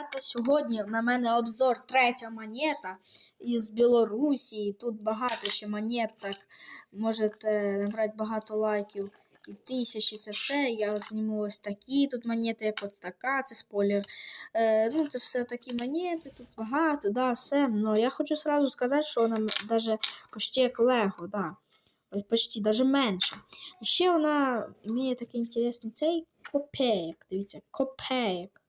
Ребята, сьогодні на мене обзор третя монета із Білорусі. Тут багато ще монеток. Можете набрати багато лайків і тисячі. Це все. Я зніму ось такі тут монети, як от така, це спойлер. Е, ну, це все такі монети, тут багато, да, все. Но я хочу сразу сказати, що вона навіть почти як Лего, да. Ось почти, навіть менше. І ще вона має такий інтересний цей копеєк. Дивіться, копеєк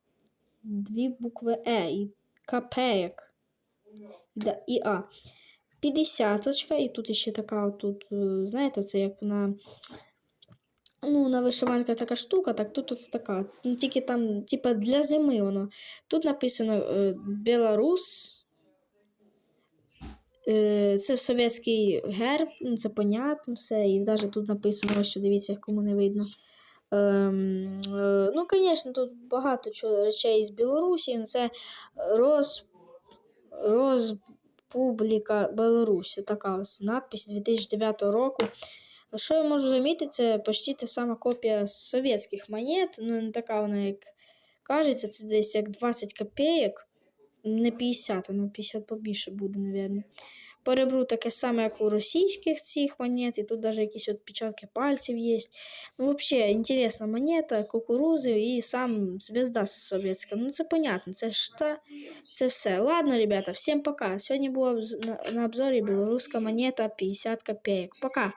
дві букви Е і копеєк. І, А. 50 і тут ще така, отут, е, знаєте, це як на. Ну, на вишиванка така штука, так тут ось така. Ну, тільки там, типа, для зими воно. Тут написано е, Білорус. Е, це совєтський герб, ну, це понятно все. І навіть тут написано, що дивіться, кому не видно. Ем, е, ну, звісно, тут багато речей з Білорусі. ну, Це Роз... Розпубліка Білорусь. Така ось надпись 2009 року. Що я можу замітити, це почти та сама копія совєтських монет. Ну, не така вона, як кажеться, це десь як 20 копійок. Не 50, воно 50 побільше буде, мабуть. По ребру таке саме, як у російських цих монет, і тут навіть якісь відпечатки пальців є. Ну, взагалі, інтересна монета, кукурузи і сам звезда совєтська. Ну, це понятно, це ж та, це все. Ладно, ребята, всім пока. Сьогодні була на, на обзорі білоруська монета 50 копійок. Пока!